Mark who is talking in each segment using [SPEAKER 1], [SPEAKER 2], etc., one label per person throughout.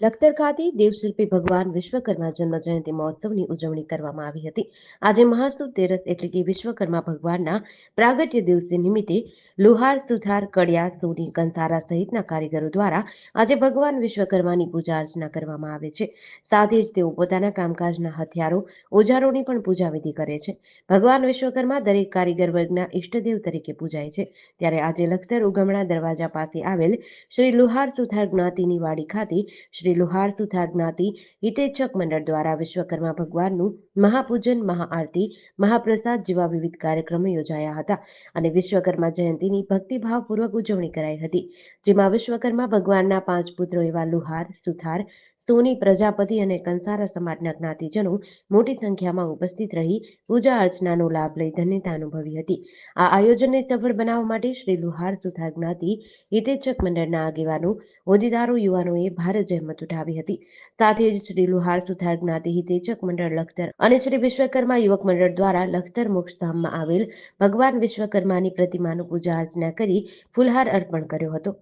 [SPEAKER 1] લખતર ખાતે દેવશિલ્પી ભગવાન વિશ્વકર્મા જન્મ જયંતિ મહોત્સવની ઉજવણી કરવામાં આવી હતી. આજે મહાસુદ તેરસ એટલે કે વિશ્વકર્મા ભગવાનના પ્રાગટ્ય દિવસે નિમિત્તે લુહાર, સુથાર, કડિયા, સોની, કંસારા સહિતના કારીગરો દ્વારા આજે ભગવાન વિશ્વકર્માની પૂજા અર્ચના કરવામાં આવે છે. સાથે જ તેઓ પોતાના કામકાજના હથિયારો, ઓજારોની પણ પૂજા વિધિ કરે છે. ભગવાન વિશ્વકર્મા દરેક કારીગર વર્ગના ઈષ્ટદેવ તરીકે પૂજાય છે. ત્યારે આજે લખતર ઉગમણા દરવાજા પાસે આવેલ શ્રી લુહાર, સુથાર જ્ઞાતિની વાડી ખાતે શ્રી લુહાર સુથાર જ્ઞાતિ હિતેચ્છક મંડળ દ્વારા વિશ્વકર્મા ભગવાનનું મહાપૂજન, મહાઆરતી, મહાપ્રસાદ જેવા વિવિધ કાર્યક્રમો યોજાયા હતા અને વિશ્વકર્મા જયંતિની ભક્તિભાવપૂર્વક ઉજવણી કરાઈ હતી, જેમાં વિશ્વકર્મા ભગવાનના પાંચ પુત્રો એવા લુહાર, સુથાર, સોની પ્રજાપતિ અને કંસારા સમાજના જ્ઞાતિજનો મોટી સંખ્યામાં ઉપસ્થિત રહી પૂજા અર્ચનાનો લાભ લઈ ધન્યતા અનુભવી હતી. આ આયોજનને સફળ બનાવવા માટે શ્રી લુહાર સુથાર જ્ઞાતિ હિતેચ્છક મંડળના આગેવાનો, હોદ્દેદારો, યુવાનોએ ભારે જહેમત ઉઠાવી હતી. સાથે જ શ્રી લુહાર સુથાર જ્ઞાતિ હિતેચક મંડળ લખતર અને શ્રી વિશ્વકર્મા યુવક મંડળ દ્વારા લખતર મોક્ષધામમાં આવેલ ભગવાન વિશ્વકર્માની પ્રતિમાનું પૂજા અર્ચના કરી ફુલહાર અર્પણ કર્યો હતો.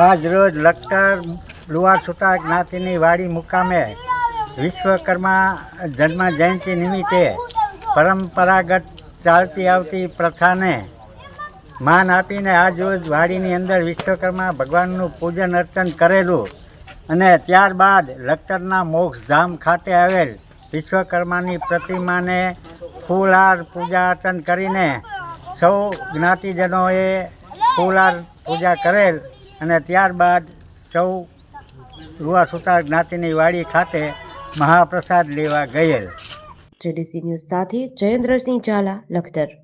[SPEAKER 2] આજ રોજ લખતર લુહાર સુથાર જ્ઞાતિની વાડી મુકામે વિશ્વકર્મા જન્મ જયંતિ નિમિત્તે પરંપરાગત ચાલતી આવતી પ્રથાને માન આપીને આજ રોજ વાડીની અંદર વિશ્વકર્મા ભગવાનનું પૂજન અર્ચન કરેલું અને ત્યારબાદ લખતરના મોક્ષધામ ખાતે આવેલ વિશ્વકર્માની પ્રતિમાને ફૂલહાર પૂજા અર્ચન કરીને સૌ જ્ઞાતિજનોએ ફૂલહાર પૂજા કરેલ અને ત્યારબાદ સૌ રૂવા સુતાર જ્ઞાતિની વાડી ખાતે મહાપ્રસાદ લેવા ગયેલ.
[SPEAKER 1] જેડીસી ન્યૂઝ સાથે જયેન્દ્રસિંહ ઝાલા, લખતર.